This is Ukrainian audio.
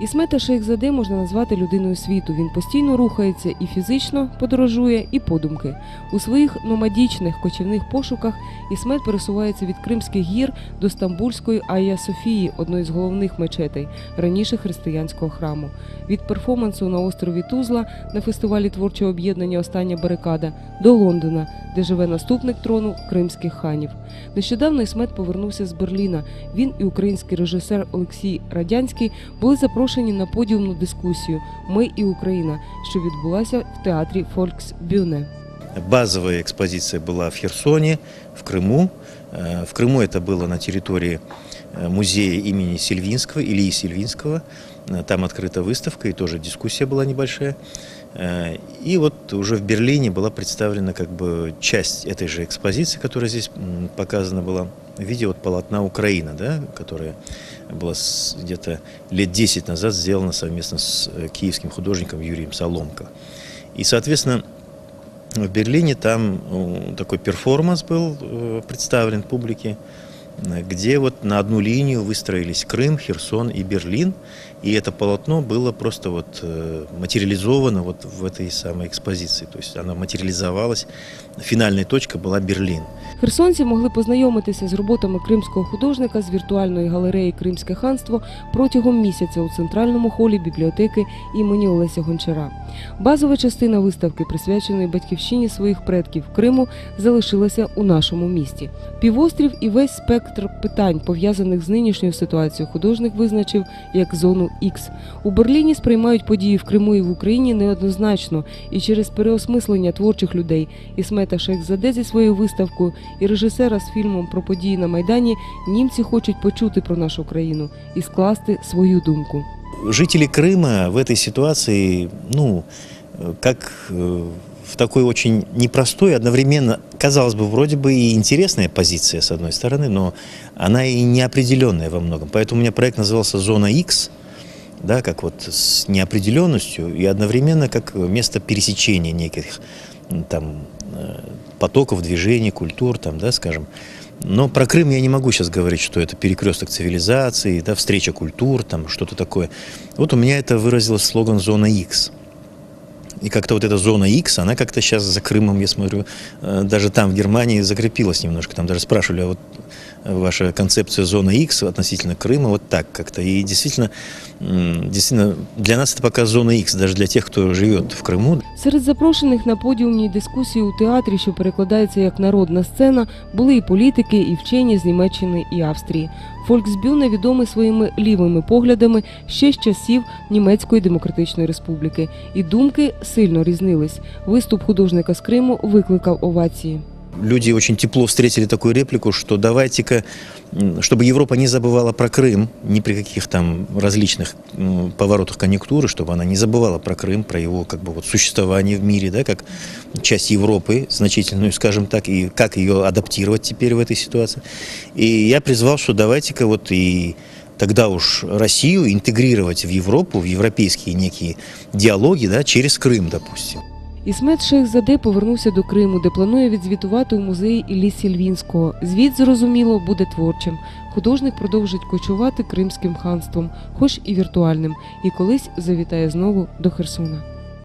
Ісмета Шейхзаде можна назвати людиною світу. Він постійно рухається і фізично подорожує, і подумки. У своїх номадічних кочівних пошуках Ісмет пересувається від Кримських гір до Стамбульської Айя Софії, одної з головних мечетей раніше християнського храму. Від перформансу на острові Тузла на фестивалі творчого об'єднання Остання барикада до Лондона, де живе наступник трону кримських ханів. Нещодавно Ісмет повернувся з Берліна. Він і український режисер Олексій Радянський були запрошені на подіумну дискусію Ми і Україна, що відбулася в театрі Фольксбюне. Базовая экспозиция была в Херсоне, в Крыму. Э, В Крыму это было на территории э, музея имени Сильвинского, Ильи Сильвинского. Э, Там открыта выставка и тоже дискуссия была небольшая. И вот уже в Берлине была представлена как бы часть этой же экспозиции, которая здесь показана была в виде вот полотна «Украина», да, которая была где-то лет 10 назад сделана совместно с киевским художником Юрием Соломко. И, соответственно, в Берлине там э, такой перформанс был э, представлен публике, э, где вот на одну линию выстроились Крым, Херсон и Берлин. И это полотно было просто вот э, материализовано вот в этой самой экспозиции. То есть оно материализовалось. Финальная точка была Берлин. Херсонці могли познайомитися з роботами кримського художника з віртуальної галереї Кримське ханство протягом місяця у центральному холі бібліотеки імені Олеся Гончара. Базова частина виставки, присвяченої батьківщині своїх предків Криму, залишилася у нашому місті. Півострів і весь спектр питань, пов'язаних з нинішньою ситуацією, художник визначив як зону Х. У Берліні сприймають події в Криму і в Україні неоднозначно, і через переосмислення творчих людей Ісмета Шейхзаде зі своєю виставкою і режисера з фільмом про події на Майдані німці хочуть почути про нашу країну і скласти свою думку. Жители Крыма в этой ситуации, ну, э, как э, в такой очень непростой, одновременно, казалось бы, вроде бы и интересная позиция, с одной стороны, но она и неопределенная во многом. Поэтому у меня проект назывался «Зона X», да, как вот с неопределенностью и одновременно как место пересечения неких там э, потоков движений, культур, там, да, скажем. Но про Крым я не могу сейчас говорить, что это перекресток цивилизации, да, встреча культур, там что-то такое. Вот у меня это выразилось слоган «Зона X». И как-то вот эта зона X, она как-то сейчас за Крымом, я смотрю, э, даже там, в Германии, закрепилась немножко. Там даже спрашивали, а вот э, ваша концепция зона X относительно Крыма, вот так как-то. И действительно, м, действительно, для нас это пока зона X, даже для тех, кто живет в Крыму, Серед запрошених на подіумній дискусії у театрі, що перекладається як народна сцена, були і політики, і вчені з Німеччини і Австрії. Фольксбюне відомий своїми лівими поглядами ще з часів Німецької демократичної республіки, і думки сильно різнились. Виступ художника з Криму викликав овації. Люди очень тепло встретили такую реплику, что давайте-ка, чтобы Европа не забывала про Крым, ни при каких там различных поворотах конъюнктуры, чтобы она не забывала про Крым, про его как бы вот существование в мире, да, как часть Европы значительную, скажем так, и как ее адаптировать теперь в этой ситуации. И я призвал, что давайте-ка вот и тогда уж Россию интегрировать в Европу, в европейские некие диалоги, да, через Крым, допустим. Ісмет Шейхзаде повернувся до Криму, де планує відзвітувати у музеї Іллі Львінського. Звіт, зрозуміло, буде творчим. Художник продовжить кочувати кримським ханством, хоч і віртуальним, і колись завітає знову до Херсона.